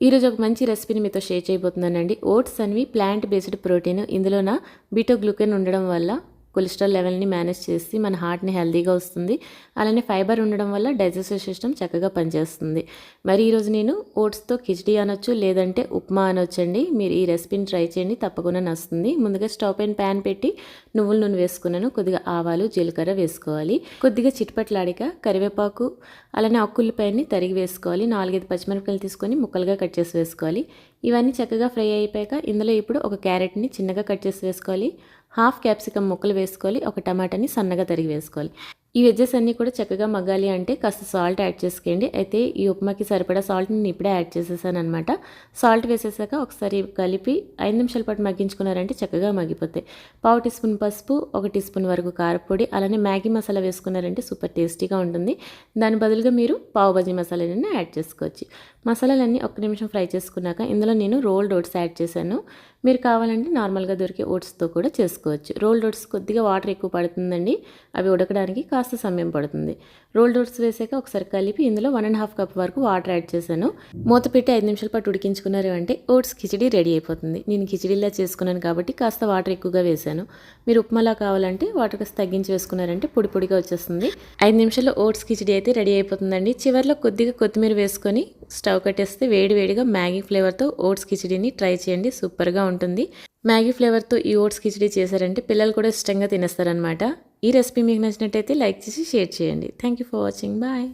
ఈరోజు ఒక మంచి రెసిపీని మీతో షేర్ చేయబోతున్నానండి. ఓట్స్ అనేవి ప్లాంట్ బేస్డ్ ప్రోటీన్. ఇందులోన బీటో గ్లూకెన్ ఉండడం వల్ల కొలెస్ట్రాల్ లెవెల్ని మేనేజ్ చేసి మన హార్ట్ని హెల్తీగా వస్తుంది. అలానే ఫైబర్ ఉండడం వల్ల డైజెస్టివ్ సిస్టమ్ చక్కగా పనిచేస్తుంది. మరి ఈరోజు నేను ఓట్స్తో కిచడీ అనొచ్చు లేదంటే ఉప్మా అనొచ్చండి. మీరు ఈ రెసిపీని ట్రై చేయండి తప్పకుండా నస్తుంది ముందుగా స్టవ్ పైన ప్యాన్ పెట్టి నువ్వుల నూనె వేసుకున్నాను. కొద్దిగా ఆవాలు జీలకర్ర వేసుకోవాలి. కొద్దిగా చిట్పట్లాడిక కరివేపాకు అలానే అక్కుల్లిపాయని తరిగి వేసుకోవాలి. నాలుగైదు పచ్చిమిరపకాయలు తీసుకొని ముక్కలుగా కట్ చేసి వేసుకోవాలి. ఇవన్నీ చక్కగా ఫ్రై అయిపోయాక ఇందులో ఇప్పుడు ఒక క్యారెట్ని చిన్నగా కట్ చేసి వేసుకోవాలి. హాఫ్ క్యాప్సికమ్ ముక్కలు వేసుకోవాలి ఒక టమాటాని సన్నగా తరిగి వేసుకోవాలి. ఈ వెజ్జెస్ అన్నీ కూడా చక్కగా మగ్గాలి అంటే కాస్త సాల్ట్ యాడ్ చేసుకోండి. అయితే ఈ ఉప్మాకి సరిపడా సాల్ట్ నేను ఇప్పుడే యాడ్ చేసేసాను అనమాట సాల్ట్ వేసేసాక ఒకసారి కలిపి ఐదు నిమిషాల పాటు మగ్గించుకున్నారంటే చక్కగా మగ్గిపోతాయి. పావు టీ స్పూన్ పసుపు ఒక టీ స్పూన్ వరకు కారపొడి అలానే మ్యాగీ మసాలా వేసుకున్నారంటే సూపర్ టేస్టీగా ఉంటుంది. దాని బదులుగా మీరు పావు బజీ మసాలాని యాడ్ చేసుకోవచ్చు. మసాలాలన్నీ ఒక్క నిమిషం ఫ్రై చేసుకున్నాక ఇందులో నేను రోల్డ్ ఓట్స్ యాడ్ చేశాను. మీరు కావాలంటే నార్మల్గా దొరికే ఓట్స్తో కూడా చేసుకోవచ్చు. రోల్డ్ ఓట్స్ కొద్దిగా వాటర్ ఎక్కువ పడుతుందండి. అవి ఉడకడానికి కాస్త సమయం పడుతుంది. రోల్డ్ ఓట్స్ వేసాక ఒకసారి కలిపి ఇందులో వన్ అండ్ హాఫ్ కప్ వరకు వాటర్ యాడ్ చేశాను. మూత పెట్టి ఐదు నిమిషాల పాటు ఉడికించుకున్నారు అంటే ఓట్స్ కిచడీ రెడీ అయిపోతుంది. నేను కిచడీలా చేసుకున్నాను కాబట్టి కాస్త వాటర్ ఎక్కువగా వేశాను. మీరు ఉప్మాలా కావాలంటే వాటర్ కాస్త తగ్గించి వేసుకున్నారంటే పొడి పొడిగా వచ్చేస్తుంది. ఐదు నిమిషాల్లో ఓట్స్ కిచడీ అయితే రెడీ అయిపోతుందండి. చివరిలో కొద్దిగా కొత్తిమీర వేసుకొని స్టవ్ కట్టేస్తే వేడి వేడిగా మ్యాగీ ఫ్లేవర్తో ఓట్స్ కిచడీని ట్రై చేయండి. సూపర్గా ఉంటుంది. మ్యాగీ ఫ్లేవర్తో ఈ ఓట్స్ కిచడీ చేశారంటే పిల్లలు కూడా ఇష్టంగా తినేస్తారనమాట ఈ రెసిపీ మీకు నచ్చినట్టయితే లైక్ చేసి షేర్ చేయండి. Thank you for watching bye